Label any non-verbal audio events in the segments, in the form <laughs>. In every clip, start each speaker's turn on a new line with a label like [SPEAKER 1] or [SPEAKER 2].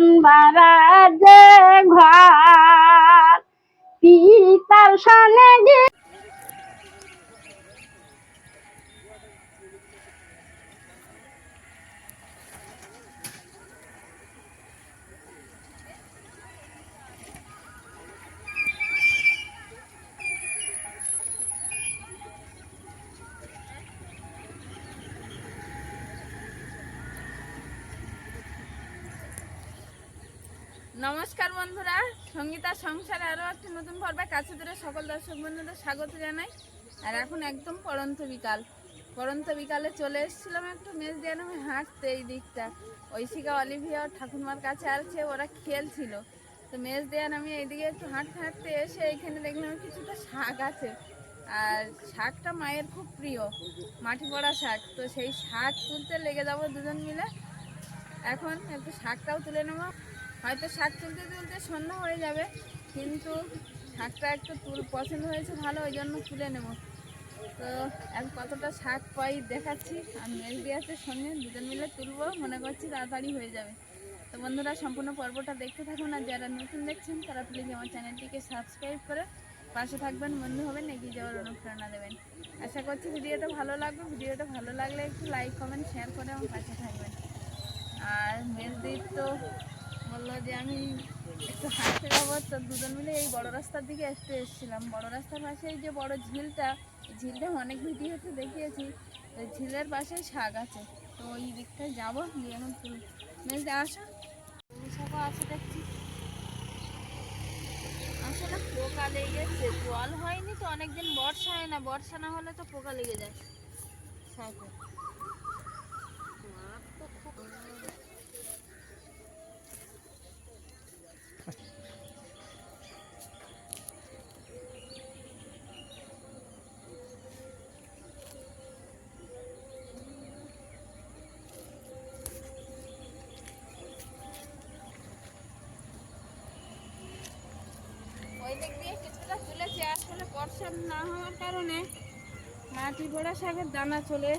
[SPEAKER 1] আগুন বাড়া যে ঘর পিতার সনে
[SPEAKER 2] সঙ্গীতা সংসারে আরও একটা নতুন পর্বে কাছে ধরে সকল দর্শক বন্ধুদের স্বাগত জানাই আর এখন একদম পরন্ত বিকাল পরন্ত বিকালে চলে এসেছিলাম একটু মেজ দিয়ে আমি হাঁটতে এই দিকটা ঐশিকা অলিভিয়া ঠাকুরমার কাছে আছে ওরা খেলছিল তো মেজ দেয়ান আমি এইদিকে একটু হাঁটতে হাঁটতে এসে এইখানে দেখলাম কিছুটা শাক আছে আর শাকটা মায়ের খুব প্রিয় মাটি পড়া শাক তো সেই শাক তুলতে লেগে যাবো দুজন মিলে এখন একটু শাকটাও তুলে নেবো হয়তো শাক তুলতে তুলতে সন্ধ্যা হয়ে যাবে কিন্তু শাকটা একটু তুল পছন্দ হয়েছে ভালো ওই জন্য তুলে নেব তো এক কতটা শাক পাই দেখাচ্ছি আর মেঘদি আছে সঙ্গে দুজন মিলে তুলবো মনে করছি তাড়াতাড়ি হয়ে যাবে তো বন্ধুরা সম্পূর্ণ পর্বটা দেখতে থাকুন আর যারা নতুন দেখছেন তারা প্লিজ আমার চ্যানেলটিকে সাবস্ক্রাইব করে পাশে থাকবেন বন্ধু হবেন এগিয়ে যাওয়ার অনুপ্রেরণা দেবেন আশা করছি ভিডিওটা ভালো লাগবে ভিডিওটা ভালো লাগলে একটু লাইক কমেন্ট শেয়ার করে আমার পাশে থাকবেন আর দিয়ে তো বললো যে আমি একটু হাসতে যাবো তো দুজন মিলে এই বড় রাস্তার দিকে আসতে এসেছিলাম বড় রাস্তার পাশে এই যে বড় ঝিলটা ঝিলটা অনেক ভিডিওতে দেখিয়েছি তো ঝিলের পাশে শাক আছে তো ওই দিকটায় যাবো গিয়ে এখন ফুল মেলতে আসো শাকও আছে দেখছি আসলে পোকা লেগেছে জল হয়নি তো অনেকদিন বর্ষা হয় না বর্ষা না হলে তো পোকা লেগে যায় শাকে কিছুটা আসলে না হওয়ার কারণে মাটি দানা চলে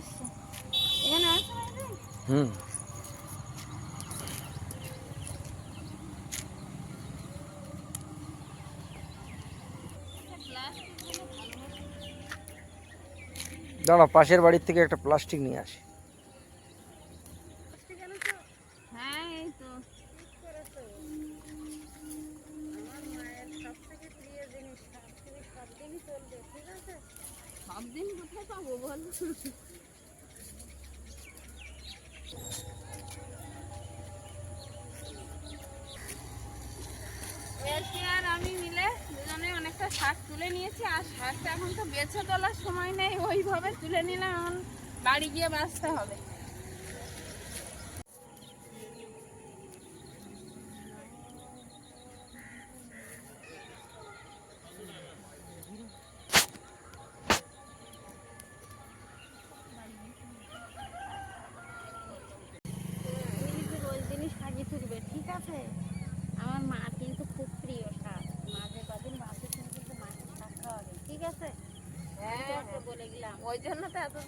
[SPEAKER 2] দাঁড়া পাশের বাড়ির থেকে একটা প্লাস্টিক নিয়ে আসি শাক তুলে নিয়েছি আর শাকটা এখন তো বেছে তোলার সময় নেই ওইভাবে তুলে নিলাম বাড়ি গিয়ে বাঁচতে হবে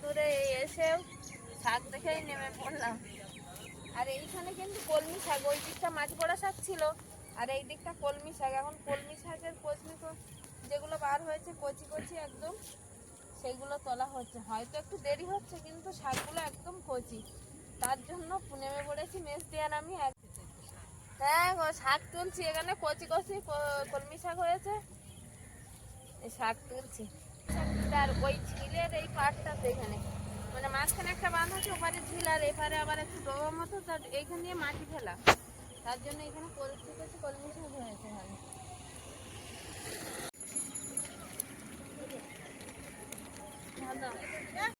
[SPEAKER 2] দূরে এসেও শাক দেখেই নেমে পড়লাম আর এইখানে কিন্তু কলমি শাক ওই দিকটা মাছ বড়া শাক ছিল আর এই দিকটা কলমি শাক এখন কলমি শাকের কচমি যেগুলো বার হয়েছে কচি কচি একদম সেগুলো তোলা হচ্ছে হয়তো একটু দেরি হচ্ছে কিন্তু শাকগুলো একদম কচি তার জন্য নেমে পড়েছি মেস দেওয়ার আমি এক হ্যাঁ শাক তুলছি এখানে কচি কচি কলমি শাক হয়েছে শাক তুলছি আর ওই ঝিলের এই পাটটাতে এখানে মানে মাঝখানে একটা বাঁধ আছে ওপারে ঝিল আর এপারে আবার একটু ডোবা মতো তার এইখান দিয়ে মাটি ফেলা তার জন্য এখানে পরিস্থিতি হচ্ছে কলমি শাক হয়েছে ভালো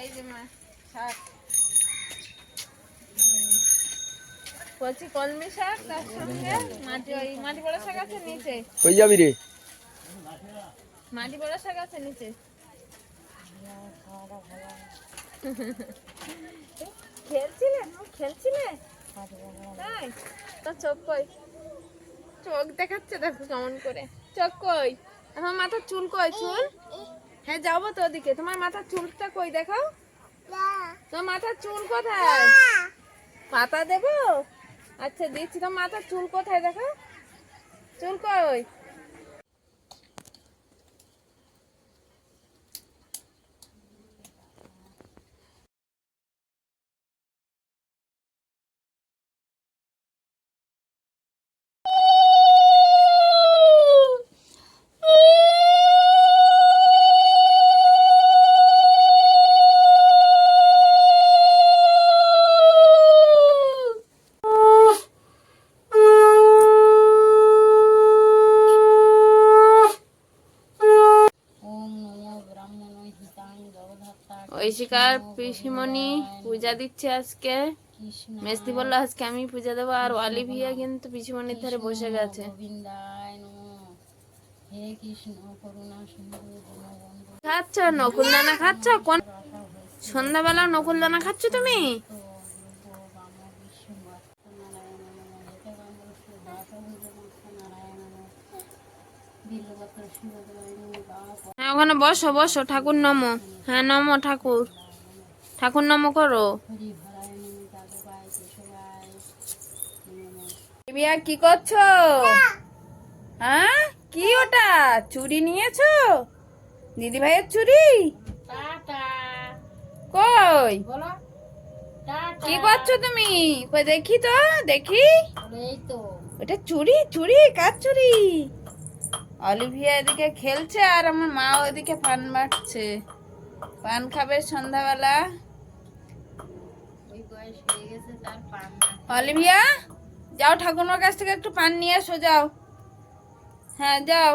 [SPEAKER 2] এই যে মা কলমি শাক তার মাটি নিচে খেলছিলে খেলছিলে তাই তো চোখ কই চোখ দেখাচ্ছে দেখো কেমন করে চোখ কই আমার মাথার চুল কই চুল হ্যাঁ যাবো তো ওদিকে তোমার মাথার চুলটা কই দেখো তোমার মাথার চুল কোথায় পাতা দেবো আচ্ছা দিচ্ছি তোমার মাথার চুল কোথায় দেখো চুল কই নমস্কার পিসিমণি পূজা দিচ্ছে আজকে মেস্তি বললো আজকে আমি পূজা দেবো আর অলিভিয়া কিন্তু পিসিমণির ধারে বসে গেছে
[SPEAKER 1] খাচ্ছ নকুল দানা খাচ্ছ কোন সন্ধ্যাবেলা নকুল দানা খাচ্ছ তুমি হ্যাঁ, ওখানে
[SPEAKER 2] বসো বসো ঠাকুর নমো হ্যাঁ নমো ঠাকুর ঠাকুর নাম করো কি করছো হ্যাঁ কি ওটা চুরি নিয়েছো দিদি ভাইয়ের চুরি কই কি করছো তুমি দেখি তো দেখি ওটা চুরি চুরি কার চুরি অলিভিয়া এদিকে খেলছে আর আমার মা ওদিকে পান মারছে পান খাবে সন্ধ্যাবেলা অলিভিয়া যাও ঠাকুমার কাছ থেকে একটু পান নিয়ে এসো যাও হ্যাঁ যাও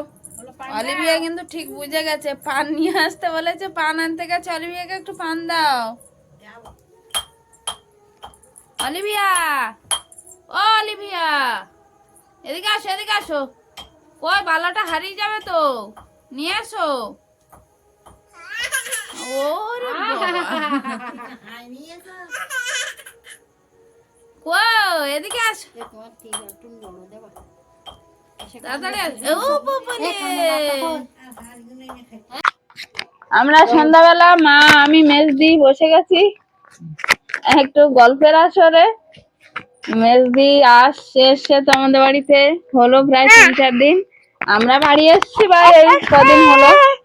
[SPEAKER 2] অলিভিয়া কিন্তু ঠিক বুঝে গেছে পান নিয়ে আসতে বলেছে পান আনতে গেছে অলিভিয়াকে একটু পান দাও অলিভিয়া ও অলিভিয়া এদিকে আসো এদিকে আসো কই বালাটা হারিয়ে যাবে তো নিয়ে আসো ওরে আমরা সন্ধ্যাবেলা মা আমি মেজদি বসে গেছি একটু গল্পের আসরে মেজদি আসছে এসছে তো আমাদের বাড়িতে হলো প্রায় হ্যাঁ। তিন চার দিন আমরা বাড়ি এসছি বা কদিন হলো হ্যাঁ।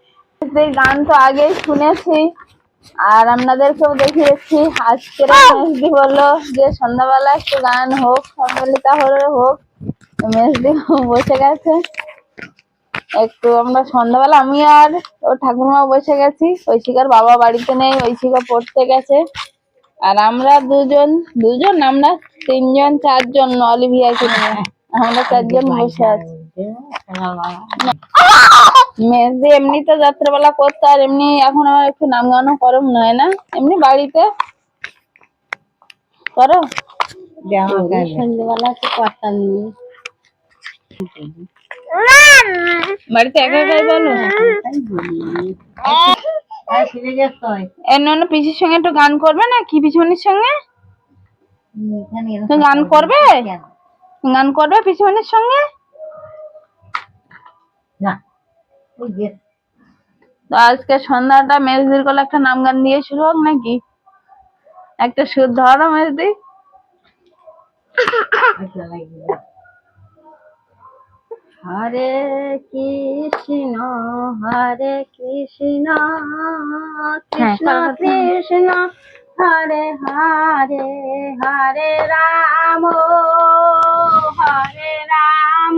[SPEAKER 2] গান তো আগেই শুনেছি আর আপনাদেরকেও দেখিয়েছি আজকের মেসদি বললো যে সন্ধ্যাবেলা একটু গান হোক সম্মিলিতা হলে হোক মেসদি বসে গেছে একটু আমরা সন্ধ্যাবেলা আমি আর ও ঠাকুরমা বসে গেছি ঐশিকার বাবা বাড়িতে নেই ঐশিকা পড়তে গেছে আর আমরা দুজন দুজন আমরা তিনজন চারজন অলিভিয়াকে নিয়ে আমরা চারজন বসে আছি হ্যাঁ, হ্যাঁ, হ্যাঁ। মেজদি এমনিতে যাত্রাপালা করতে আর এমনি এখন আমার একটু নাম গানও করম নয় না এমনি বাড়িতে করো বাড়িতে একা পিসির সঙ্গে একটু গান করবে না কি পিছনির সঙ্গে গান করবে গান করবে পিছনের সঙ্গে তো আজকে সন্ধ্যাটা মেজদির একটা নাম গান দিয়ে শুরু হোক নাকি একটা ধরো মেজদি হরে
[SPEAKER 1] কৃষ্ণ হরে কৃষ্ণ হ্যাঁ, কৃষ্ণ কৃষ্ণ হরে হরে হরে রাম হরে রাম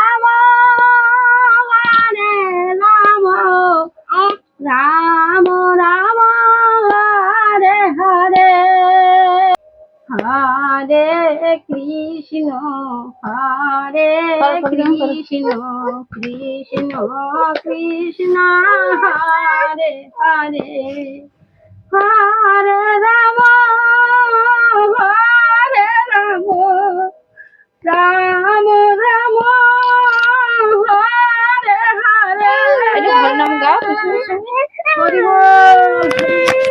[SPEAKER 1] কৃষ্ণ হরে কৃষ্ণ কৃষ্ণ কৃষ্ণ হরে হরে হরে রাম হরে রাম রাম রাম হরে হরে নাম গা হরি হরি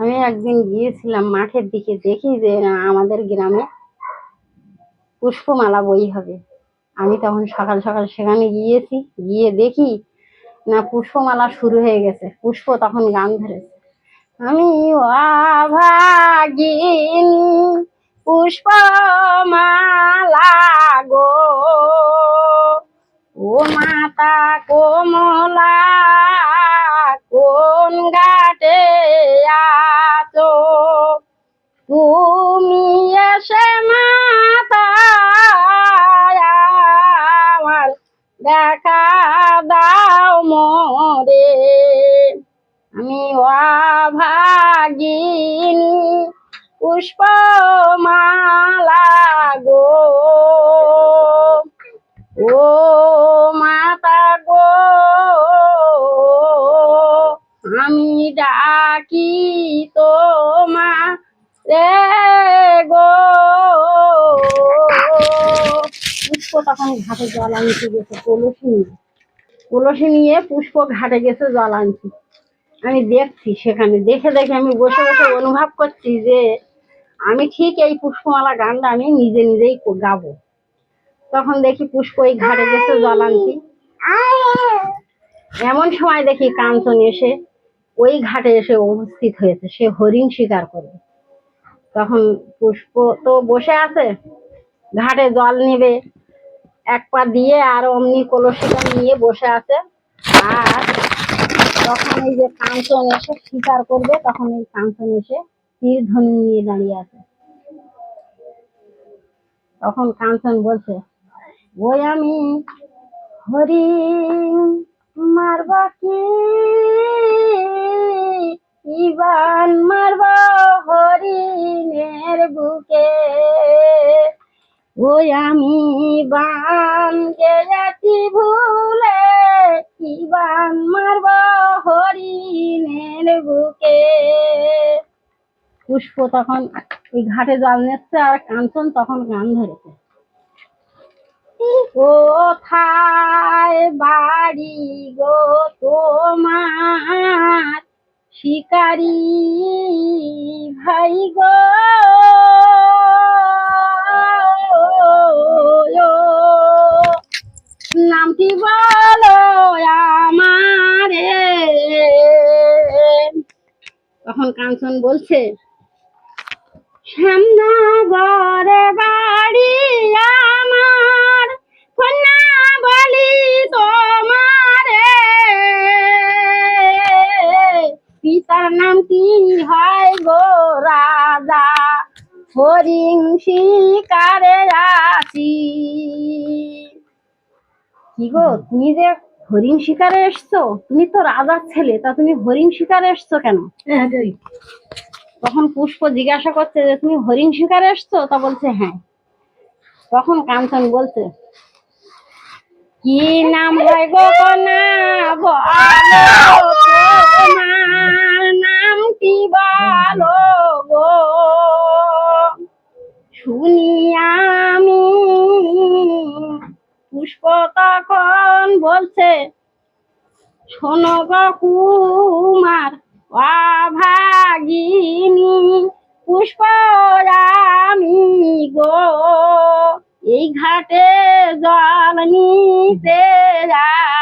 [SPEAKER 1] আমি একদিন গিয়েছিলাম মাঠের দিকে দেখি যে আমাদের গ্রামে পুষ্পমালা বই হবে আমি তখন সকাল সকাল সেখানে গিয়েছি গিয়ে দেখি না পুষ্পমালা শুরু হয়ে গেছে পুষ্প তখন গান ধরেছে আমি অভাগিনী পুষ্পমালা গো ও মাতা কোমলা সে আমার দেখা দাও মরে আমি ভাগিনি পুষ্প মালা গো ও মাতা গো আমি ডাকি তোমা রে তখন ঘাটে জল আনছি গেছে কলসি নিয়ে কলসি নিয়ে পুষ্প ঘাটে গেছে জল আনছি আমি দেখছি সেখানে দেখে দেখে আমি বসে বসে অনুভব করছি যে আমি ঠিক এই পুষ্পমালা গানটা আমি নিজে নিজেই গাবো তখন দেখি পুষ্প এই ঘাটে গেছে জল আনছি এমন সময় দেখি কাঞ্চন এসে ওই ঘাটে এসে উপস্থিত হয়েছে সে হরিণ শিকার করবে তখন পুষ্প তো বসে আছে ঘাটে জল নেবে এক পা দিয়ে আর অমনি কলসিটা নিয়ে বসে আছে আর তখন এই যে কাঞ্চন এসে শিকার করবে তখন এই কাঞ্চন এসে তীর ধনু নিয়ে দাঁড়িয়ে আছে তখন কাঞ্চন বলছে ওই আমি হরি মারব কি ইবান মারব হরিণের বুকে ওই আমি বান গেছি ভুলে কি বান মারব হরিণের বুকে পুষ্প তখন এই ঘাটে জল নেচ্ছে আর কাঞ্চন তখন গান ধরেছে খায় বাড়ি গো তোমার শিকারি ভাই গো বলছে শ্যামনগরে বাড়ি আমার কন্যা বলি তোমারে পিতার নাম কি হয় গো রাজা হরিং শিকারে আসি কি গো তুমি যে হরিণ শিকারে এসছো তুমি তো রাজার ছেলে তা তুমি হরিণ শিকারে এসছো কেন হ্যাঁ, তখন পুষ্প জিজ্ঞাসা করছে যে তুমি হরিণ শিকারে এসছো তা বলছে হ্যাঁ তখন কাঞ্চন বলছে কি নাম হয় গো নাম কি বলো গো শুনি আমি পুষ্প তখন বলছে শোনো কুমার ভাগিনী পুষ্প আমি গো এই ঘাটে জল নিতে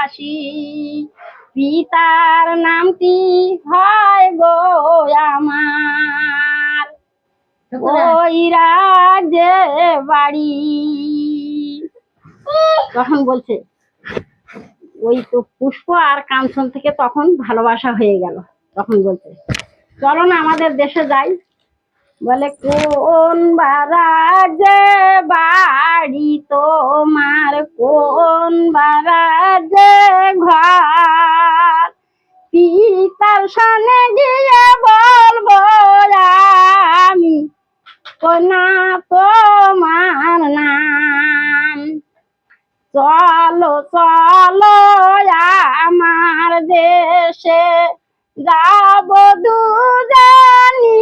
[SPEAKER 1] আসি পিতার নামটি হয় গো আমার ওই রাজ্যে বাড়ি তখন বলছে ওই তো পুষ্প আর কাঞ্চন থেকে তখন ভালোবাসা হয়ে গেল তখন বলছে চলো না আমাদের দেশে যাই বলে কোন বারাজে বাড়ি তোমার কোন বারাজে ঘর পিতার সামনে গিয়ে বলবো আমি কোনা তোমার নাম চলো চলো আমার দেশে যাব দুজনি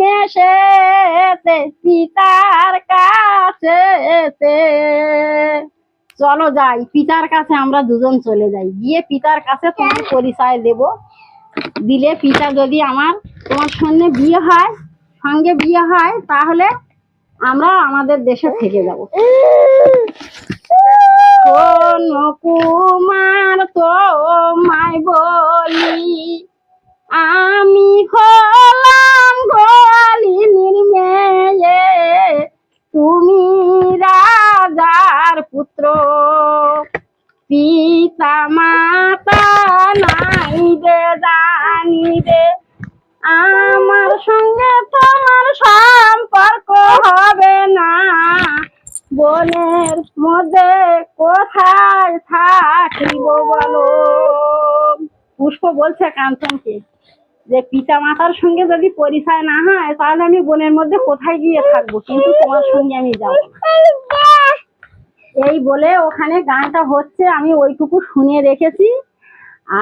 [SPEAKER 1] মেশেতে পিতার কাছে চলো যাই পিতার কাছে আমরা দুজন চলে যাই গিয়ে পিতার কাছে তোমার পরিচয় দেব দিলে পিতা যদি আমার তোমার সঙ্গে বিয়ে হয় সঙ্গে বিয়ে হয় তাহলে আমরা আমাদের দেশে থেকে যাব কোন কুমার তোমায় বলি আমি হলাম গলিনীর নির্মেয়ে তুমি রাজার পুত্র পিতা মাতা নাই দে জানি রে আমার সঙ্গে তোমার সম্পর্ক হবে না বনের মধ্যে কোথায় থাকিব বলো পুষ্প বলছে কাঞ্চনকে যে পিতা মাতার সঙ্গে যদি পরিচয় না হয় তাহলে আমি বনের মধ্যে কোথায় গিয়ে থাকবো কিন্তু তোমার সঙ্গে আমি যাব এই বলে ওখানে গানটা হচ্ছে আমি ওইটুকু শুনে রেখেছি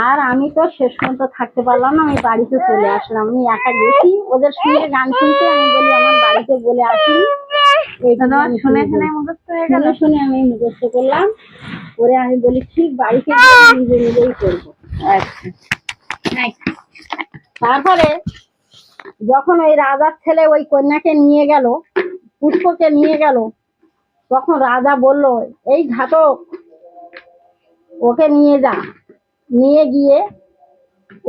[SPEAKER 1] আর আমি তো শেষ পর্যন্ত থাকতে পারলাম না আমি বাড়িতে চলে আসলাম আমি একা গেছি ওদের সঙ্গে গান শুনতে আমি বলি আমার বাড়িতে বলে আসি আচ্ছা। তারপরে যখন ওই রাজার ছেলে ওই কন্যাকে নিয়ে গেল পুষ্পকে নিয়ে গেল তখন রাজা বলল এই ঘাতক ওকে নিয়ে যা নিয়ে গিয়ে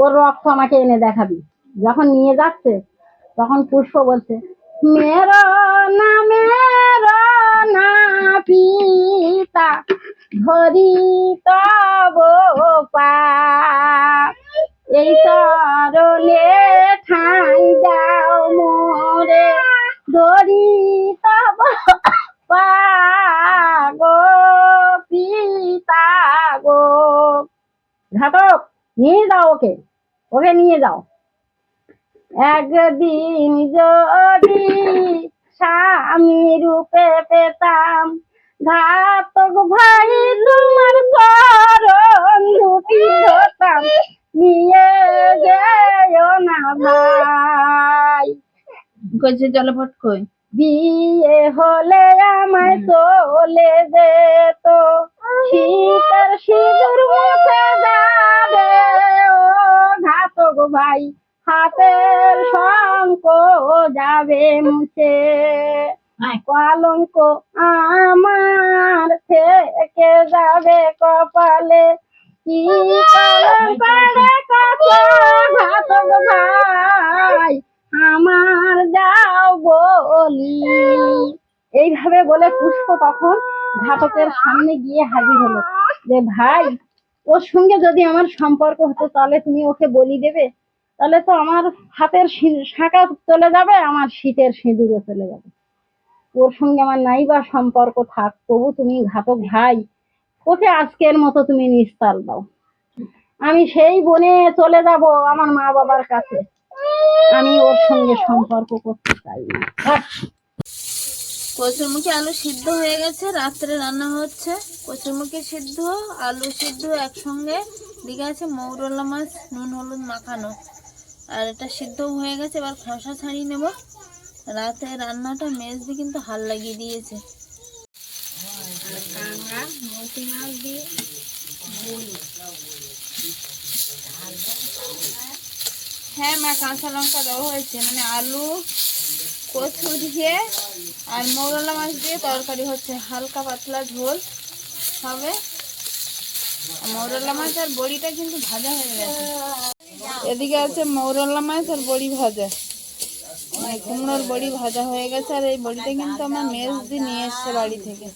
[SPEAKER 1] ওর রক্ত আমাকে এনে দেখাবি যখন নিয়ে যাচ্ছে তখন পুষ্প বলছে মেয়েরা পিতা ধরি তব এই তরলে ঠাই দাও মোরে ধরি তব গো পিতা গো ঘাতক নিয়ে যাও ওকে ওকে নিয়ে যাও একদিন যদি স্বামী রূপে পেতাম ঘাতক ভাই তোমার চরণ দুটি ধরতাম
[SPEAKER 2] নিয়ে যেও না ভাই কইছে জলপট কই বিয়ে হলে আমায় চলে
[SPEAKER 1] তো শীতের সিঁদুর মুখে যাবে ও ঘাতক ভাই হাতের শঙ্ক যাবে মুছে কলঙ্ক আমার থেকে যাবে কপালে ভাই আমার যাও বলি এইভাবে বলে পুষ্প তখন ঘাতকের সামনে গিয়ে হাজির হলো যে ভাই ওর সঙ্গে যদি আমার সম্পর্ক হতো তাহলে তুমি ওকে বলি দেবে তাহলে তো আমার হাতের শাঁকা চলে যাবে আমার শীতের সিঁদুরও চলে যাবে ওর সঙ্গে আমার নাই বা সম্পর্ক থাক তবু তুমি ঘাতক ভাই ওকে আজকের মতো তুমি নিস্তার দাও আমি সেই বনে চলে যাব আমার মা বাবার কাছে
[SPEAKER 2] আমি ওর সঙ্গে
[SPEAKER 1] সম্পর্ক করতে চাই না
[SPEAKER 2] মুখে আলু সিদ্ধ হয়ে গেছে রাত্রে রান্না হচ্ছে মুখে সিদ্ধ আলু সিদ্ধ একসঙ্গে দিকে আছে মৌরলা মাছ নুন হলুদ মাখানো আর এটা সিদ্ধ হয়ে গেছে এবার খসা ছাড়িয়ে নেব রাতে রান্নাটা মেজদি কিন্তু হাল লাগিয়ে দিয়েছে হ্যাঁ মা কাঁচা লঙ্কা দেওয়া হয়েছে মানে আলু কচু দিয়ে আর মৌরলা মাছ দিয়ে তরকারি হচ্ছে হালকা পাতলা ঝোল হবে মৌরলা মাছ আর বড়িটা কিন্তু ভাজা হয়ে গেছে এদিকে আছে মৌরলা মাছ আর বড়ি ভাজা কুমড়োর বড়ি ভাজা হয়ে গেছে আর এই বড়িটা কিন্তু আমার দিয়ে নিয়ে এসছে বাড়ি থেকে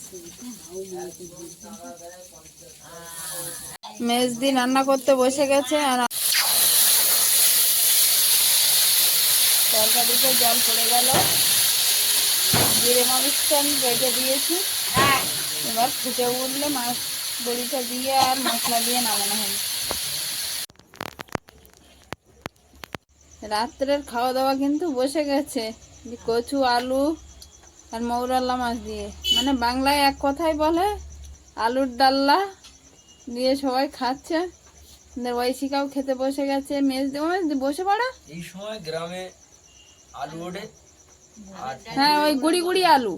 [SPEAKER 2] দিন রান্না করতে বসে গেছে আর তরকারিতে জল পড়ে গেল জিরে মাছটা আমি বেটে দিয়েছি এবার ফুটে উঠলে মাছ বড়িটা দিয়ে আর মশলা দিয়ে নামানো হয় রাত্রের খাওয়া দাওয়া কিন্তু বসে গেছে কচু আলু আর মৌরাল্লা মাছ দিয়ে মানে বাংলায় এক কথাই বলে আলুর ডাল্লা দিয়ে সবাই খাচ্ছে ঐশিকাও খেতে বসে গেছে মেজ দেবো বসে পড়া এই সময় গ্রামে আলু ওঠে হ্যাঁ ওই গুড়ি গুড়ি আলু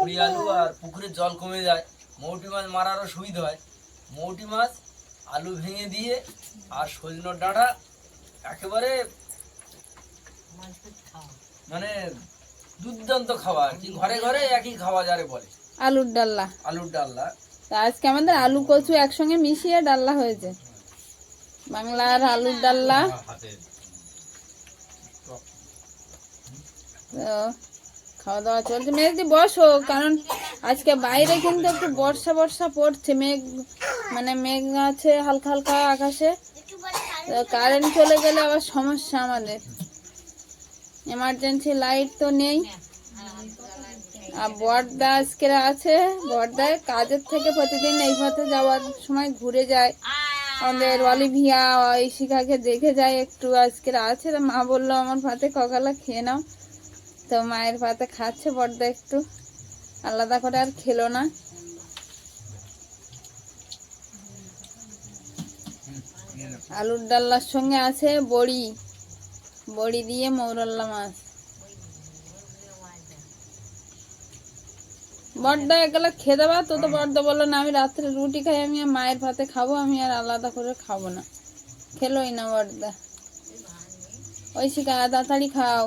[SPEAKER 2] গুড়ি আলু আর পুকুরের জল কমে যায় মৌটি মাছ মারারও সুবিধা হয় মৌটি মাছ আলু ভেঙে দিয়ে আর সজনের ডাঁটা একেবারে মানে দুর্দান্ত খাবার কি ঘরে ঘরে একই খাওয়া যারে বলে আলুর ডাল্লা আলুর ডাল্লা আজকে আমাদের আলু কচু একসঙ্গে মিশিয়ে ডাল্লা হয়েছে
[SPEAKER 1] বাংলার আলুর ডাল্লা
[SPEAKER 2] হ্যাঁ, খাওয়া দাওয়া চলছে মেয়েদি বসো কারণ আজকে বাইরে কিন্তু একটু বর্ষা বর্ষা পড়ছে মেঘ মানে মেঘ আছে হালকা হালকা আকাশে কারেন্ট চলে গেলে আবার সমস্যা আমাদের এমার্জেন্সি লাইট তো নেই আর বর্দা আজকে আছে বর্দায় কাজের থেকে প্রতিদিন এই পথে যাওয়ার সময় ঘুরে যায় আমাদের অলিভিয়া শিখাকে দেখে যায় একটু আজকে আছে মা বললো আমার ভাতে ককালা খেয়ে নাও তো মায়ের ভাতে খাচ্ছে বর্দা একটু আলাদা করে আর খেলো না আলুর ডাল্লার সঙ্গে আছে বড়ি বড়ি দিয়ে মৌরল্লা মাছ বড্ডা একলা খেয়ে দেবা তো তো বড্ডা বললো না আমি রাত্রে রুটি খাই আমি মায়ের ভাতে খাবো আমি আর আলাদা করে খাবো না খেলোই না বড্ডা ওই শিখা তাড়াতাড়ি খাও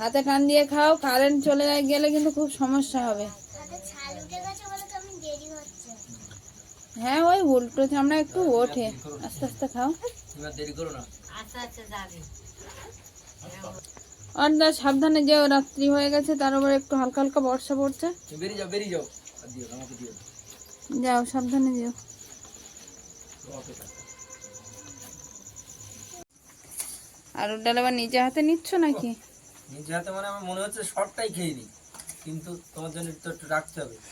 [SPEAKER 2] হাতে টান দিয়ে খাও কারেন্ট চলে গেলে কিন্তু খুব সমস্যা হবে হ্যাঁ ওই উল্টো চামড়া একটু ওঠে আস্তে আস্তে খাও দেরি করো না
[SPEAKER 1] আচ্ছা আচ্ছা যাবে
[SPEAKER 2] অর্দা সাবধানে যেও রাত্রি হয়ে গেছে তার উপরে একটু হালকা হালকা বর্ষা পড়ছে বেরিয়ে যাও বেরিয়ে যাও যাও সাবধানে আলুর ডাল আবার নিজে হাতে নিচ্ছ নাকি নিজে হাতে মানে আমার মনে হচ্ছে খেয়ে কিন্তু তোমার জন্য তো একটু রাখতে হবে <laughs>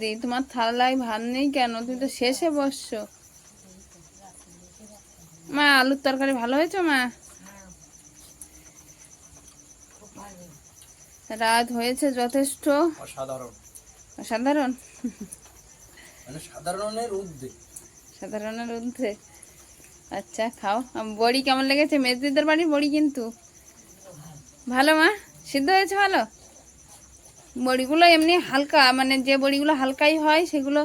[SPEAKER 2] দি তোমার থালায় ভাত নেই কেন তুমি তো শেষে বসছো মা আলুর তরকারি ভালো হয়েছে মা রাত হয়েছে যথেষ্ট অসাধারণ অসাধারণ মানে সাধারণের ঊর্ধ্বে সাধারণের ঊর্ধ্বে আচ্ছা খাও বড়ি কেমন লেগেছে মেজদিদের বাড়ির বড়ি কিন্তু ভালো মা সিদ্ধ হয়েছে ভালো বড়িগুলো এমনি হালকা মানে যে বড়িগুলো হালকাই হয় সেগুলো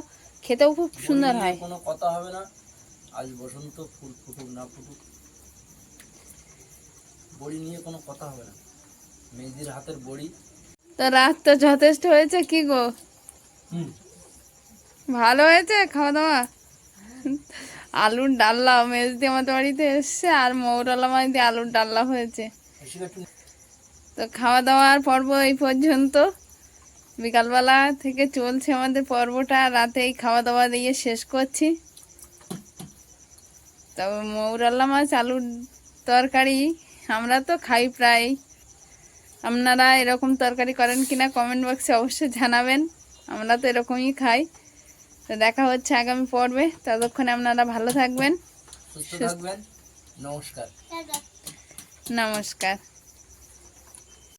[SPEAKER 2] খেতেও খুব সুন্দর হয় কোনো কথা হবে না আজ বসন্ত ফুল ফুটুক না ফুটুক বড়ি নিয়ে কোনো কথা হবে না মেজির হাতের বড়ি তো রাত তো যথেষ্ট হয়েছে কি গো ভালো হয়েছে খাওয়া দাওয়া আলুর ডাল্লা মেজদি আমাদের বাড়িতে এসছে আর মৌরালা মাইদি আলুর ডাল্লা হয়েছে তো খাওয়া দাওয়ার পর্ব এই পর্যন্ত বিকালবেলা থেকে চলছে আমাদের পর্বটা রাতে এই খাওয়া দাওয়া দিয়ে শেষ করছি তবে মৌরাল্লা মাছ আলুর তরকারি আমরা তো খাই প্রায় আপনারা এরকম তরকারি করেন কিনা কমেন্ট বক্সে অবশ্যই জানাবেন আমরা তো এরকমই খাই তো দেখা হচ্ছে আগামী পর্বে ততক্ষণে আপনারা ভালো থাকবেন নমস্কার নমস্কার